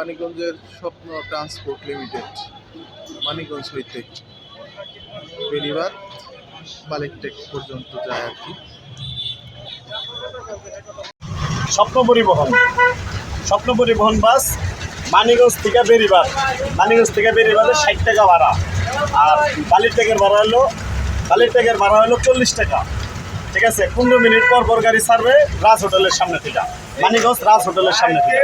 মানিকগঞ্জের স্বপ্ন transport limited, Manikganj হইতে বেরিবাদ বালিকটেক পর্যন্ত যায় আর কি। স্বপ্ন পরিবহন। স্বপ্ন পরিবহন বাস মানিগঞ্জ থেকে বেরিবাদ মানিগঞ্জ থেকে বেরিবাদে ষাট টাকা ভাড়া। আর বালির ট্যাগের ভাড়া হলো বালির ট্যাগের ভাড়া হলো চল্লিশ টাকা। ঠিক আছে পনেরো মিনিট পর পর গাড়ি ছাড়বে রাজ হোটেলের সামনে থেকে। মানিগঞ্জ রাজ হোটেলের সামনে থেকে।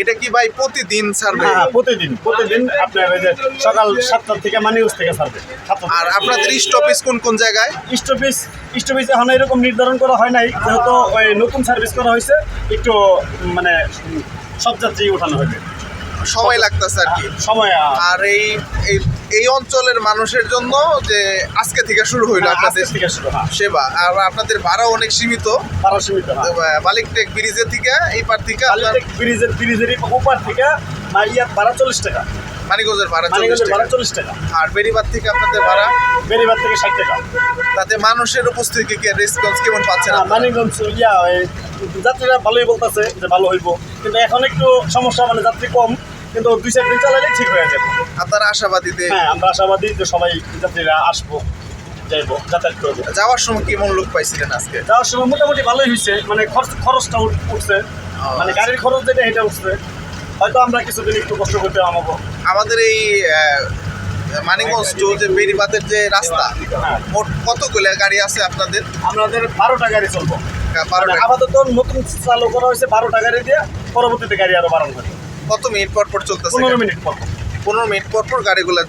এটা কি ভাই প্রতিদিন সার্ভে হ্যাঁ হ্যাঁ, প্রতিদিন প্রতিদিন আপনার ওই যে সকাল সাতটা থেকে মানিগঞ্জ থেকে ছাড়বে। আর আপনাদের স্টপেজ কোন কোন জায়গায়? স্টপিস স্টপিস এখন এরকম নির্ধারণ করা হয় নাই যেহেতু ওই নতুন সার্ভিস করা হয়েছে একটু মানে সব যাত্রী উঠানো হবে। সময় লাগতেছে আর কি। সময় আর এই এই- অঞ্চলের মানুষের জন্য যে আজকে থেকে শুরু হইল আপনাদের থেকে শুরু হ্যাঁ। সেবা। আর আপনাদের ভাড়া অনেক সীমিত। ভাড়া সীমিত হ্যাঁ। বালিকটেক ব্রিজের থেকে এই পার থেকে ব্রিজের ব্রিজের ওপার থেকে মাইয়ার ভাড়া চল্লিশ টাকা। মানিকগঞ্জের ভাড়া চল্লিশ টাকা। ভাড়া চল্লিশ টাকা। আর বেরিবাদ থেকে আপনাদের ভাড়া? বেরিবার থেকে ষাট টাকা। তাতে মানুষের উপস্থিতি রেসপন্স কেমন পাচ্ছেন হ্যাঁ, আপনারা? মানিগঞ্জ ইয়া যাত্রীরা ভালোই বলতেছে যে ভালো হইব। কিন্তু এখন একটু সমস্যা মানে যাত্রী কম কিন্তু দুই চার দিন চালালে ঠিক হয়ে যাবে। আপনারা আশাবাদীতে? হ্যাঁ আমরা আশাবাদী যে সবাই যাত্রীরা আসব যাইবো যাতায়াত করব। যাওয়ার সময় কেমন লোক পাইছিলেন আজকে? যাওয়ার সময় মোটামুটি ভালোই হয়েছে মানে খরচ খরচটা উঠ- উঠছে। মানে গাড়ির খরচ যেটা এটা উঠছে। হয়তো আমরা কিছুদিন একটু কষ্ট করতে আমাবো আমাদের এই মানিকগঞ্জ টু যে বেরিবাদের যে রাস্তা হ্যাঁ। মোট কতগুলো গাড়ি আছে আপনাদের আমাদের বারোটা গাড়ি চলবো মানে আপাতত নতুন চালু করা হয়েছে বারোটা গাড়ি দিয়ে পরবর্তীতে গাড়ি আরও বাড়ানো হবে কত মিনিট পর পর চলতেছে পনেরো মিনিট পর পর। পনেরো মিনিট পর পর গাড়িগুলো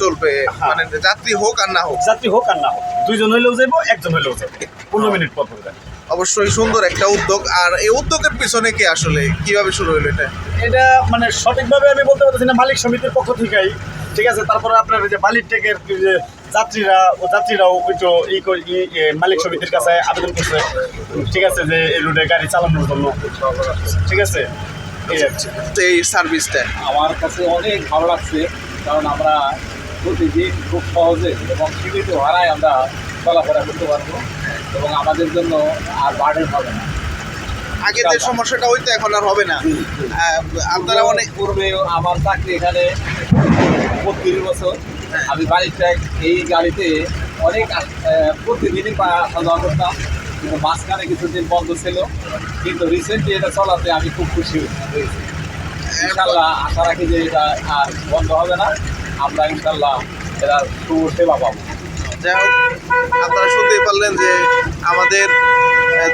চলবে হ্যাঁ। মানে যাত্রী হোক আর না হোক যাত্রী হোক আর না হোক দুইজন হইলেও যাইবো একজন হইলেও যাব পনেরো মিনিট পর পর গাড়ি। অবশ্যই সুন্দর একটা উদ্যোগ। আর এই উদ্যোগের পিছনে কি আসলে? কীভাবে শুরু হলো এটা? এটা মানে সঠিকভাবে আমি বলতে পারতেছি না মালিক সমিতির পক্ষ থেকেই। ঠিক আছে তারপরে আপনার ওই যে বালির টেকের যে যাত্রীরা ও যাত্রীরাও কিছু ই করে- মালিক সমিতির কাছে আবেদন করছে। ঠিক আছে যে এই রুটে গাড়ি চালানোর জন্য। ঠিক আছে? এই সার্ভিসটা? আমার কাছে অনেক ভালো লাগছে কারণ আমরা প্রতিদিন খুব সহজে এবং সীমিত ভাড়ায় আমরা চলাফেরা করতে পারব এবং আমাদের জন্য আর বার্ডেন হবে না। আগে যে সমস্যাটা হইতো এখন আর হবে না। আপনারা অনেক পূর্বে আমার চাকরি এখানে বত্রিশ বছর। আমি বাড়িটা এই গাড়িতে অনেক প্রতিদিনই আসা যাওয়া করতাম কিন্তু মাঝখানে কিছুদিন বন্ধ ছিল। কিন্তু রিসেন্টলি এটা চলাতে আমি খুব খুশি হয়েছি। ইনশাল্লাহ আশা রাখি যে এটা আর বন্ধ হবে না। আমরা ইনশাল্লাহ এরা সেবা পাবো। যাই হোক আপনারা শুনতেই পারলেন যে আমাদের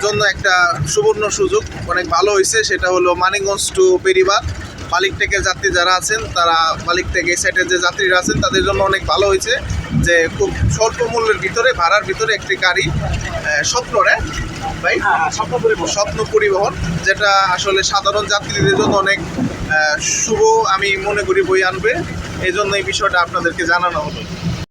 জন্য একটা সুবর্ণ সুযোগ অনেক ভালো হয়েছে সেটা হলো মানিকগঞ্জ টু বেরিবাদ মালিক টেকের যাত্রী যারা আছেন তারা মালিক টেক এই সাইডের যে যাত্রীরা আছেন তাদের জন্য অনেক ভালো হয়েছে যে খুব স্বল্প মূল্যের ভিতরে ভাড়ার ভিতরে একটি গাড়ি স্বপ্নরে ভাই হ্যাঁ হ্যাঁ, স্বপ্ন পরিবহন। স্বপ্ন পরিবহন যেটা আসলে সাধারণ যাত্রীদের জন্য অনেক শুভ আমি মনে করি বই আনবে। এই জন্য এই বিষয়টা আপনাদেরকে জানানো হলো।